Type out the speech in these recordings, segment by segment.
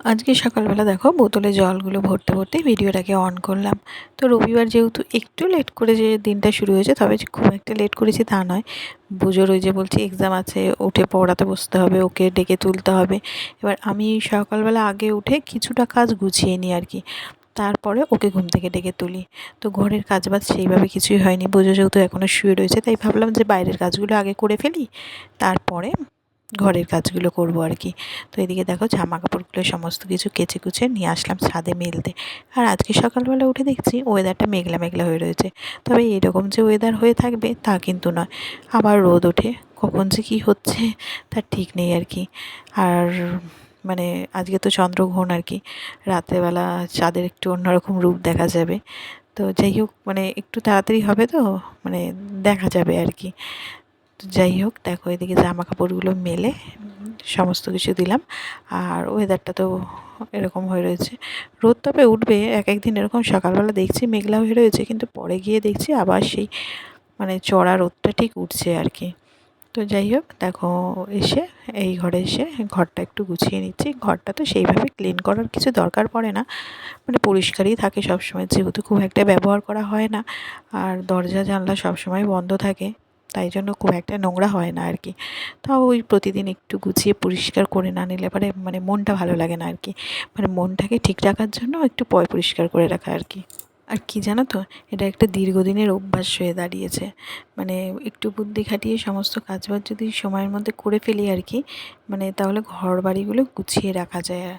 আজকে সকালবেলা দেখো বোতলে জলগুলো ভরতে ভরতে ভিডিওটাকে অন করলাম। তো রবিবার যেহেতু একটু লেট করে যে দিনটা শুরু হয়েছে, তবে যে খুব একটা লেট করেছি তা নয়। বুঝোর ওই যে বলছি এক্সাম আছে, উঠে পড়াতে বসতে হবে, ওকে ডেকে তুলতে হবে। এবার আমি সকালবেলা আগে উঠে কিছুটা কাজ গুছিয়ে নিই আর কি। তারপরে ওকে ঘুম থেকে ডেকে তুলি। তো ঘরের কাজ বাজ সেইভাবে কিছুই হয়নি। বুঝো যেহেতু এখনও শুয়ে রয়েছে, তাই ভাবলাম যে বাইরের কাজগুলো আগে করে ফেলি। তারপরে ঘরের কাজগুলো করব আর কি। তো এদিকে দেখো জামা কাপড়গুলো সমস্ত কিছু কেচে কুচে নিয়ে আসলাম ছাদে মেলতে। আর আজকে সকালবেলা উঠে দেখছি ওয়েদারটা মেঘলা মেঘলা হয়ে রয়েছে। তবে এরকম যে ওয়েদার হয়ে থাকবে তা কিন্তু নয়। আবার রোদ ওঠে, কখন যে কী হচ্ছে তার ঠিক নেই আর কি। আর মানে আজকে তো চন্দ্রগ্রহণ আর কি, রাত্রেবেলা চাঁদের একটু অন্যরকম রূপ দেখা যাবে। তো যাই হোক মানে একটু তাড়াতাড়ি হবে তো মানে দেখা যাবে আর কি। তো যাই হোক, দেখো এদিকে জামা কাপড়গুলো মেলে, সমস্ত কিছু দিলাম। আর ওয়েদারটা তো এরকম হয়ে রয়েছে। রোদ তবে উঠবে, এক একদিন এরকম সকালবেলা দেখছি মেঘলা হয়ে রয়েছে, কিন্তু পরে গিয়ে দেখছি আবার সেই মানে চড়া রোদটা ঠিক উঠছে আর কি। তো যাই হোক, দেখো এসে, এই ঘরে এসে ঘরটা একটু গুছিয়ে নিচ্ছি। ঘরটা তো সেইভাবে ক্লিন করার কিছু দরকার পড়ে না। মানে পরিষ্কারই থাকে সবসময়, যেহেতু খুব একটা ব্যবহার করা হয় না। আর দরজা জানলা সবসময় বন্ধ থাকে। তাই জন্য খুব একটা নোংরা হয় না আর কি। তাও ওই প্রতিদিন একটু গুছিয়ে পরিষ্কার করে না নিলে পরে মানে মনটা ভালো লাগে না আর কি। মানে মনটাকে ঠিক রাখার জন্য একটু পয় পরিষ্কার করে রাখা আর কি। আর কি জানো তো? এটা একটা দীর্ঘদিনের অভ্যাস হয়ে দাঁড়িয়েছে। মানে একটু বুদ্ধি খাটিয়ে সমস্ত কাজবাজ যদি সময়ের মধ্যে করে ফেলি আর কি মানে তাহলে ঘর বাড়িগুলো গুছিয়ে রাখা যায়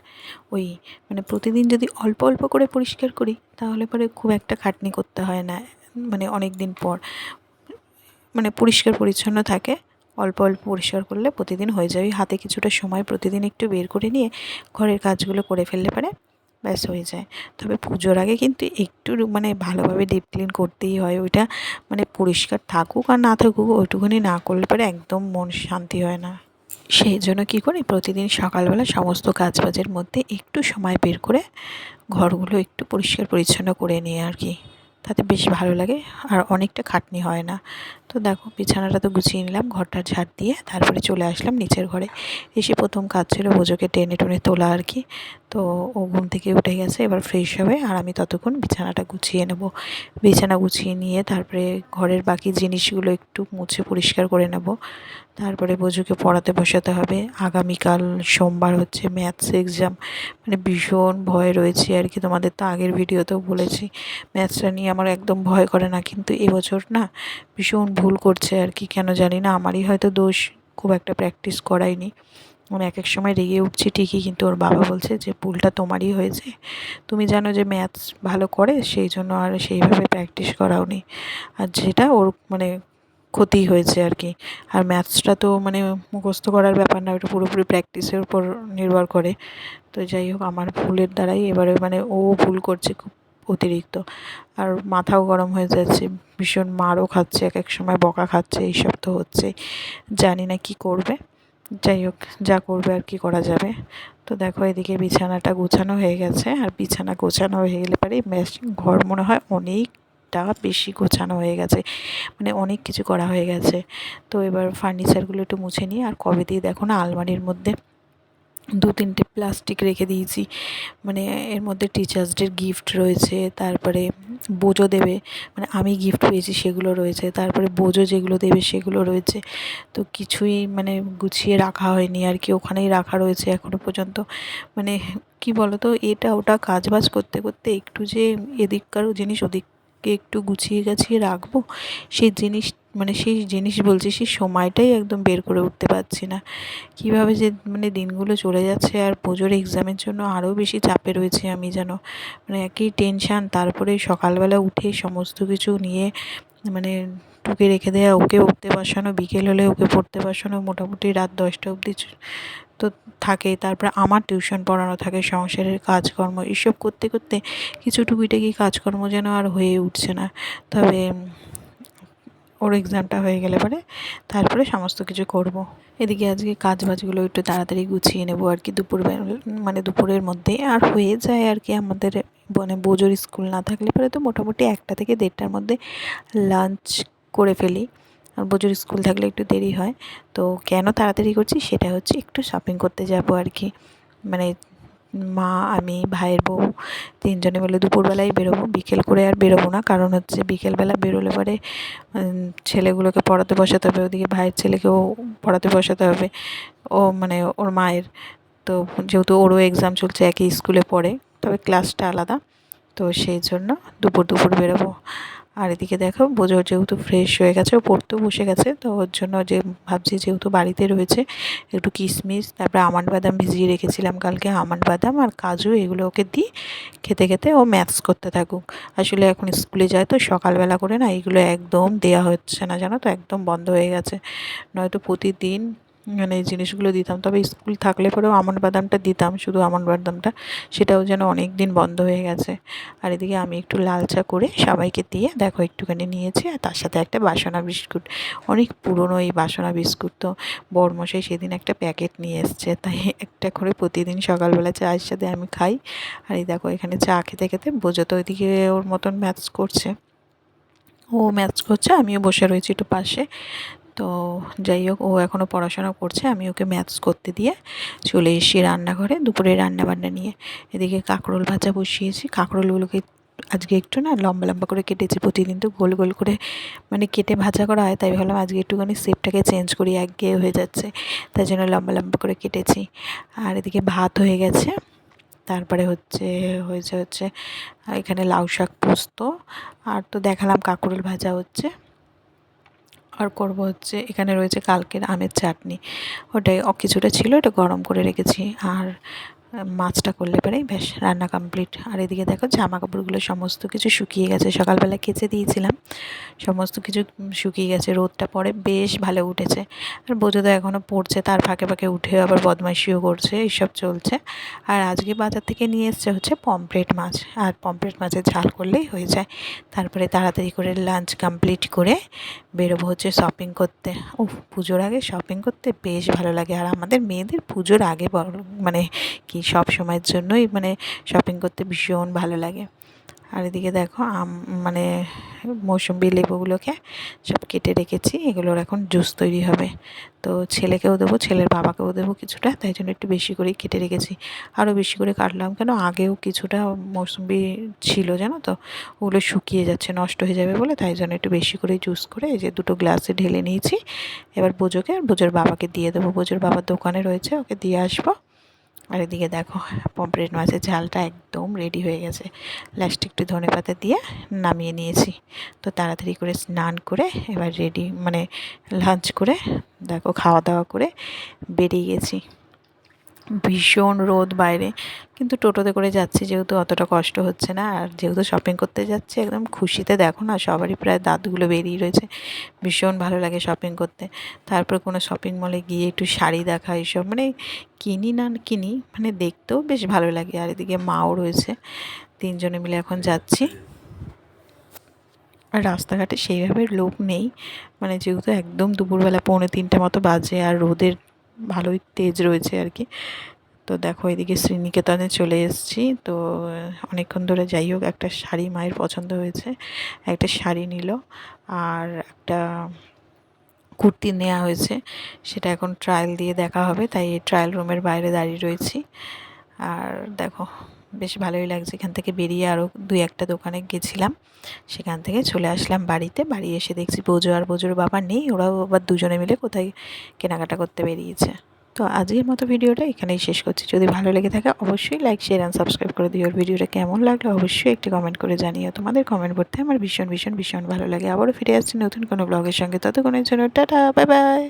ওই মানে প্রতিদিন যদি অল্প অল্প করে পরিষ্কার করি, তাহলে পরে খুব একটা খাটনি করতে হয় না মানে অনেক দিন পর। মানে পরিষ্কার পরিচ্ছন্ন থাকে। অল্প অল্প পরিষ্কার করলে প্রতিদিন হয়ে যাবে হাতে কিছুটা সময় প্রতিদিন একটু বের করে নিয়ে ঘরের কাজগুলো করে ফেললে পারে, ব্যাস হয়ে যায়। তবে পুজোর আগে কিন্তু একটু মানে ভালোভাবে ডিপ ক্লিন করতেই হয়। ওইটা মানে পরিষ্কার থাকুক আর না থাকুক, ওইটুকুনি না করলে পরে একদম মন শান্তি হয় না। সেই জন্য কী করি, প্রতিদিন সকালবেলা সমস্ত কাজবাজের মধ্যে একটু সময় বের করে ঘরগুলো একটু পরিষ্কার পরিচ্ছন্ন করে নিয়ে আর কি। তাতে বেশ ভালো লাগে, আর অনেকটা খাটনি হয় না। তো দেখো, বিছানাটা তো গুছিয়ে নিলাম ঘরটা ঝাড় দিয়ে তারপরে চলে আসলাম নিচের ঘরে। এসে প্রথম কাজ ছিল বোঝোকে টেনে টুনে তোলা আর কি। তো ও ঘুম থেকে উঠে গেছে, এবার ফ্রেশ হবে আর আমি ততক্ষণ বিছানাটা গুছিয়ে নেব। বিছানা গুছিয়ে নিয়ে তারপরে ঘরের বাকি জিনিসগুলো একটু মুছে পরিষ্কার করে নেব। তারপরে বজুকে পড়াতে বসাতে হবে। আগামীকাল সোমবার হচ্ছে ম্যাথস এক্সাম মানে ভীষণ ভয় রয়েছে আর কি, তোমাদের তো আগের ভিডিওতেও বলেছি ম্যাথসটা নিয়ে আমার একদম ভয় করে না। কিন্তু এবছর না ভীষণ ভুল করছে আর কি, কেন জানি না, আমারই হয়তো দোষ খুব একটা প্র্যাকটিস করাইনি মানে এক এক সময় রেগে উঠছি ঠিকই, কিন্তু ওর বাবা বলছে যে, ভুলটা তোমারই হয়েছে। তুমি জানো যে, ম্যাথস ভালো করে, সেই জন্য আর সেইভাবে প্র্যাকটিস করাও নি। আর যেটা ওর মানে ক্ষতি হয়েছে আর কি। আর ম্যাথসটা তো মানে মুখস্থ করার ব্যাপার না, ওটা পুরোপুরি প্র্যাকটিসের উপর নির্ভর করে। তো যাই হোক, আমার ভুলের দ্বারাই এবারে মানে ও ভুল করছে খুব অতিরিক্ত। আর মাথাও গরম হয়ে যাচ্ছে, ভীষণ মারও খাচ্ছে, এক এক সময় বকা খাচ্ছে, এইসব তো হচ্ছেই জানি না কি করবে। যাই হোক, যা করবে আর কি করা যাবে। তো দেখো এদিকে বিছানাটা গোছানো হয়ে গেছে, আর বিছানা গোছানো হয়ে গেলে পরে ঘর মনে হয় অনেকটা বেশি গোছানো হয়ে গেছে মানে অনেক কিছু করা হয়ে গেছে। তো এবার ফার্নিচারগুলো একটু মুছে নিই, আর কবে দিয়ে দেখো না আলমারির মধ্যে দু তিনটে প্লাস্টিক রেখে দিয়েছি। মানে এর মধ্যে টিচার্স ডের গিফট রয়েছে, তারপরে বোঝো দেবে মানে আমি গিফট পেয়েছি সেগুলো রয়েছে, তারপরে বোঝো যেগুলো দেবে সেগুলো রয়েছে। তো কিছুই মানে গুছিয়ে রাখা হয়নি, আর কি ওখানেই রাখা রয়েছে এখনও পর্যন্ত। মানে কি বলো তো এটা ওটা কাজ বাজ করতে করতে একটু যে এদিককারও জিনিস ওদিক কে একটু গুছিয়ে গাছিয়ে রাখব, সেই জিনিস মানে সেই জিনিস বলছি, সেই সময়টাই একদম বের করে উঠতে পারছি না। কীভাবে যে মানে দিনগুলো চলে যাচ্ছে আর পুজোর এক্সামের জন্য আরও বেশি চাপে রয়েছে আমি যেন। মানে একই টেনশান তারপরে সকালবেলা উঠে সমস্ত কিছু নিয়ে মানে টুকে রেখে দেওয়া ওকে উঠতে বসানো, বিকেল হলে ওকে পড়তে বসানো, মোটামুটি রাত দশটা অবধি তো থাকে। তারপরে আমার টিউশন পড়ানো থাকে, সংসারের কাজকর্ম, এসব করতে করতে কিছু টুকিটাকি কাজকর্ম যেন আর হয়ে উঠছে না। তবে ওর এক্সামটা হয়ে গেলে পরে তারপরে সমস্ত কিছু করব। এদিকে আজকে কাজ বাজগুলো একটু তাড়াতাড়ি গুছিয়ে নেব আর কি। দুপুর মানে দুপুরের মধ্যে আর হয়ে যায় আর কি আমাদের মানে বোজোর স্কুল না থাকলে পরে তো মোটামুটি একটা থেকে দেড়টার মধ্যে লাঞ্চ করে ফেলি। আর বোজোর স্কুল থাকলে একটু দেরি হয়। তো কেন তাড়াতাড়ি করছি সেটা হচ্ছে একটু শপিং করতে যাব আর কি। মানে মা, আমি, ভাইয়ের বউ তিনজনে মিলে দুপুরবেলায় বেরোবো। বিকেল করে আর বেরোবো না, কারণ হচ্ছে বিকেলবেলা বেরোলে পরে ছেলেগুলোকে পড়াতে বসাতে হবে, ওদিকে ভাইয়ের ছেলেকেও পড়াতে বসাতে হবে। ও মানে ওর মায়ের, তো যেহেতু ওরও এক্সাম চলছে, একই স্কুলে পড়ে, তবে ক্লাসটা আলাদা। তো সেই জন্য দুপুর দুপুর বেরোবো। আর এদিকে দেখো, বোঝো যেহেতু ফ্রেশ হয়ে গেছে, ও পড়তেও বসে গেছে, তো ওর জন্য যে ভাবছি যেহেতু বাড়িতে রয়েছে, একটু কিশমিশ, তারপরে আমন্ড বাদাম ভিজিয়ে রেখেছিলাম কালকে, আমন্ড বাদাম আর কাজু, এগুলো ওকে দিই, খেতে খেতে ও ম্যাথস করতে থাকুক। আসলে এখন স্কুলে যায় তো সকালবেলা করে না, এগুলো একদম দেয়া হচ্ছে না, জানো তো, একদম বন্ধ হয়ে গেছে। নয়তো প্রতিদিন মানে এই জিনিসগুলো দিতাম। তবে স্কুল থাকলে পরেও আমন্ড বাদামটা দিতাম, শুধু আমন্ড বাদামটা। সেটাও যেন অনেক দিন বন্ধ হয়ে গেছে। আর এদিকে আমি একটু লাল চা করে সবাইকে দিয়ে দেখো একটুখানি নিয়েছি, আর তার সাথে একটা বাসনা বিস্কুট। অনেক পুরনো এই বাসনা বিস্কুট তো। বড়মশাই সেদিন একটা প্যাকেট নিয়ে এসছে, তাই একটা করে প্রতিদিন সকালবেলা চায়ের সাথে আমি খাই। আর এই দেখো এখানে চা খেতে খেতে বোঝো তো ওইদিকে ওর মতন ম্যাথস করছে। ও ম্যাথস করছে, আমিও বসে রয়েছি একটু পাশে। তো যাই হোক, ও এখনও পড়াশোনা করছে, আমি ওকে ম্যাথস করতে দিয়ে চলে এসেছি রান্নাঘরে দুপুরে রান্না বান্না নিয়ে। এদিকে কাঁকরোল ভাজা বসিয়েছি। কাঁকরোলগুলোকে আজকে একটু না লম্বা লম্বা করে কেটেছি, প্রতিদিন তো গোল গোল করে মানে কেটে ভাজা করা হয়, তাই ভাবলাম আজকে একটুখানি শেপটাকে চেঞ্জ করি, একঘেয়ে হয়ে যাচ্ছে, তাই জন্য লম্বা লম্বা করে কেটেছি। আর এদিকে ভাত হয়ে গেছে, তারপরে হচ্ছে, হয়েছে হচ্ছে, এখানে লাউ শাক পোস্ত, আর তো দেখালাম কাঁকরোল ভাজা হচ্ছে। আর করব হচ্ছে, এখানে রয়েছে কালকের আমের চাটনি। ওটাই কিছুটা ছিল ওটা গরম করে রেখেছি। আর মাছটা করলে পরেই বেশ রান্না কমপ্লিট আর এদিকে দেখো জামা কাপড়গুলো সমস্ত কিছু শুকিয়ে গেছে। সকালবেলা কেচে দিয়েছিলাম। সমস্ত কিছু শুকিয়ে গেছে। রোদটা পরে বেশ ভালো উঠেছে। আর বোঝো তো এখনও পড়ছে, তার ফাঁকে ফাঁকে উঠে আবার বদমাইশিও করছে, এইসব চলছে। আর আজকে বাজার থেকে নিয়ে এসছে হচ্ছে পমপ্লেট মাছ। আর পমপ্লেট মাছের ঝাল করলেই হয়ে যায়। তারপরে তাড়াতাড়ি করে লাঞ্চ কমপ্লিট করে বেরোবো হচ্ছে শপিং করতে। ও পুজোর আগে শপিং করতে বেশ ভালো লাগে। আর আমাদের মেয়েদের পুজোর আগে মানে কি সব সময়ের জন্যই মানে শপিং করতে ভীষণ ভালো লাগে। আর এদিকে দেখো আম মানে মৌসুম্বি লেবুগুলোকে সব কেটে রেখেছি, এগুলোর এখন জুস তৈরি হবে। তো ছেলেকেও দেবো, ছেলের বাবাকেও দেবো কিছুটা, তাই জন্য একটু বেশি করেই কেটে রেখেছি। আরও বেশি করে কাটলাম কেন আগেও কিছুটা মৌসুম্বি ছিল জানো তো, ওগুলো শুকিয়ে যাচ্ছে, নষ্ট হয়ে যাবে বলে, তাই জন্য একটু বেশি করে জুস করে এই যে দুটো গ্লাসে ঢেলে নিয়েছি। এবার বোঝোকে আর বোঝোর বাবাকে দিয়ে দেবো বোঝোর বাবার দোকানে রয়েছে, ওকে দিয়ে আসব। আর এদিকে দেখো, পমফ্রেট মাছের ঝালটা একদম রেডি হয়ে গেছে। লাস্ট একটু ধনে পাতা দিয়ে নামিয়ে নিয়েছি। তো তাড়াতাড়ি করে স্নান করে এবার রেডি মানে লাঞ্চ করে, দেখো, খাওয়া দাওয়া করে বেরিয়ে গেছি। ভীষণ রোদ বাইরে। কিন্তু টোটোতে করে যাচ্ছি যেহেতু অতটা কষ্ট হচ্ছে না। আর যেহেতু শপিং করতে যাচ্ছি, একদম খুশিতে দেখো না, সবারই প্রায় দাঁতগুলো বেরিয়ে রয়েছে। ভীষণ ভালো লাগে শপিং করতে। তারপর কোনো শপিং মলে গিয়ে একটু শাড়ি দেখা, এইসব মানে কিনি না, কিনি মানে দেখতেও বেশ ভালো লাগে। আর এদিকে মাও রয়েছে। তিনজনে মিলে এখন যাচ্ছি। আর রাস্তাঘাটে সেইভাবে লোক নেই। মানে যেহেতু একদম দুপুরবেলা পৌনে তিনটে মতো বাজে আর রোদের ভালোই তেজ রয়েছে আর কি। তো দেখো এদিকে শ্রীনিকেতনে চলে এসেছি। তো অনেকক্ষণ ধরে যাই হোক, একটা শাড়ি মায়ের পছন্দ হয়েছে। একটা শাড়ি নিল আর একটা কুর্তি নেওয়া হয়েছে। সেটা এখন ট্রায়াল দিয়ে দেখা হবে। তাই ট্রায়াল রুমের বাইরে দাঁড়িয়ে রয়েছি। আর দেখো বেশ ভালোই লাগছে। এখান থেকে বেরিয়ে আরও দুই একটা দোকানে গেছিলাম। সেখান থেকে চলে আসলাম বাড়িতে। বাড়ি এসে দেখছি বোঝো আর বোঝোর বাবা নেই। ওরাও আবার দুজনে মিলে কোথায় কেনাকাটা করতে বেরিয়েছে। তো আজকের মতো ভিডিওটা এখানেই শেষ করছি। যদি ভালো লেগে থাকে অবশ্যই লাইক শেয়ার অ্যান্ড সাবস্ক্রাইব করে দিও। ভিডিওটা কেমন লাগল অবশ্যই একটি কমেন্ট করে জানিও। তোমাদের কমেন্ট করতে আমার ভীষণ ভীষণ ভীষণ ভালো লাগে। আবারও ফিরে আসছি নতুন কোনো ব্লগের সঙ্গে। ততক্ষণের জন্য টাটা বাই বাই